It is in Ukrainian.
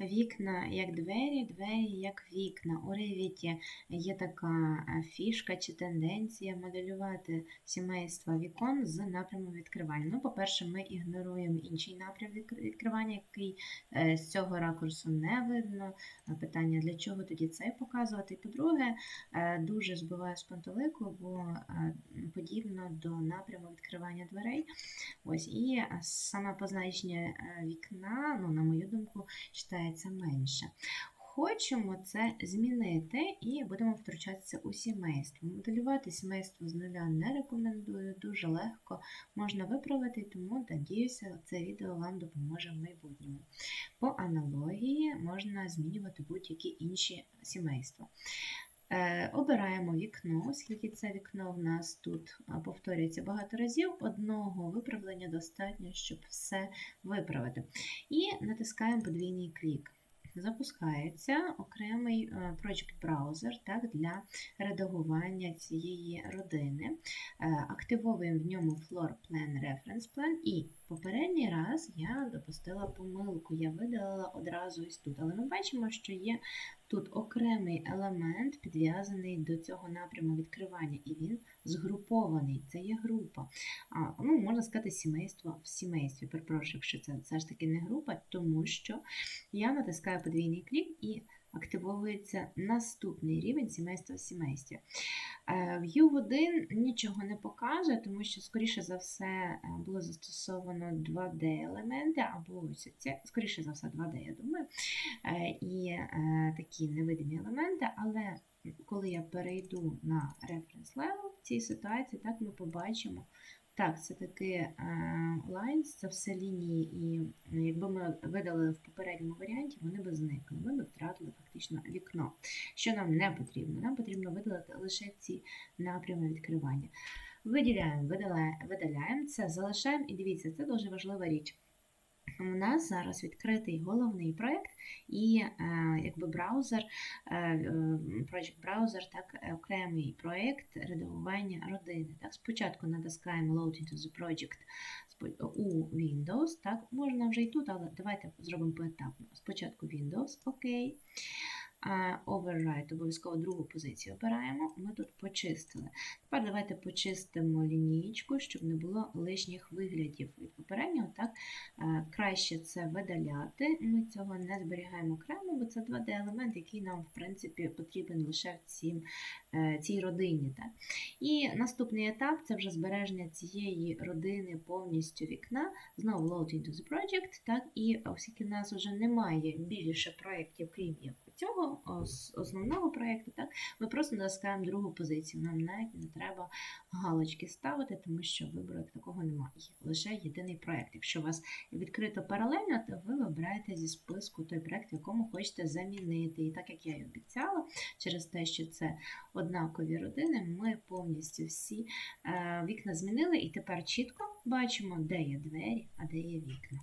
Вікна як двері, двері як вікна. У Revit є така е, фішка чи тенденція моделювати сімейство вікон з напрямом відкривання. Ну, по-перше, ми ігноруємо інший напрям відкривання, який е, з цього ракурсу не видно. Е, Питання, для чого тоді цей показувати. І по-друге, дуже збиває з пантелику, бо подібно до напряму відкривання дверей. Ось, і саме позначення вікна, ну, на мою думку, читається менше. Хочемо це змінити і будемо втручатися у сімейство. Моделювати сімейство з нуля не рекомендую, дуже легко можна виправити, тому надіюся, це відео вам допоможе в майбутньому. По аналогії можна змінювати будь-які інші сімейства. Е, Обираємо вікно, оскільки це вікно в нас тут повторюється багато разів. Одного виправлення достатньо, щоб все виправити. І натискаємо подвійний клік. Запускається окремий е, Project так, для редагування цієї родини. Е, Активовуємо в ньому Floor Plan, Reference Plan і попередній раз я допустила помилку, я видалила одразу ось тут. Але ми бачимо, що є тут окремий елемент, підв'язаний до цього напряму відкривання, і він згрупований. Це є група. А, ну, можна сказати, сімейство в сімействі. Перепрошую, якщо це все ж таки не група, тому що я натискаю подвійний клік і активовується наступний рівень сімейства в сімействі. Е, View 1 нічого не покаже, тому що, скоріше за все, е, було застосовано 2D-елементи, або це, скоріше за все, 2D, я думаю, Е, і такі невидимі елементи, але коли я перейду на reference level в цій ситуації, так ми побачимо. Так, це таки лайнс, це все лінії, і е, якби ми видали в попередньому варіанті, вони б зникли. Ми б втратили фактично вікно. Що нам не потрібно? Нам потрібно видалити лише ці напрями відкривання. Виділяємо, видаляємо, видаляємо це, залишаємо і дивіться, це дуже важлива річ. У нас зараз відкритий головний проєкт і е, якби браузер, е, е, Project Browser, так, окремий проєкт редагування родини. Так, спочатку натискаємо Load into the Project у Windows. Так, можна вже і тут, але давайте зробимо поетапно. Спочатку Windows, ОК. Override, обов'язково другу позицію обираємо. Ми тут почистили. Тепер давайте почистимо лінієчку, щоб не було лишніх виглядів від попереднього. Так, Е, краще це видаляти. Ми цього не зберігаємо окремо, бо це 2D-елемент, який нам, в принципі, потрібен лише в цім, е, цій родині. Так. І наступний етап це вже збереження цієї родини повністю вікна. Знову load into the project. Так, і оскільки в нас вже немає більше проєктів, крім цього основного проєкту, так, ми просто натискаємо другу позицію. Нам навіть не треба галочки ставити, тому що вибору як такого немає. Лише єдиний проєкт. Якщо у вас відкрито паралельно, то ви вибираєте зі списку той проєкт, в якому хочете замінити. І так як я і обіцяла, через те, що це однакові родини, ми повністю всі е, вікна змінили, і тепер чітко бачимо, де є двері, а де є вікна.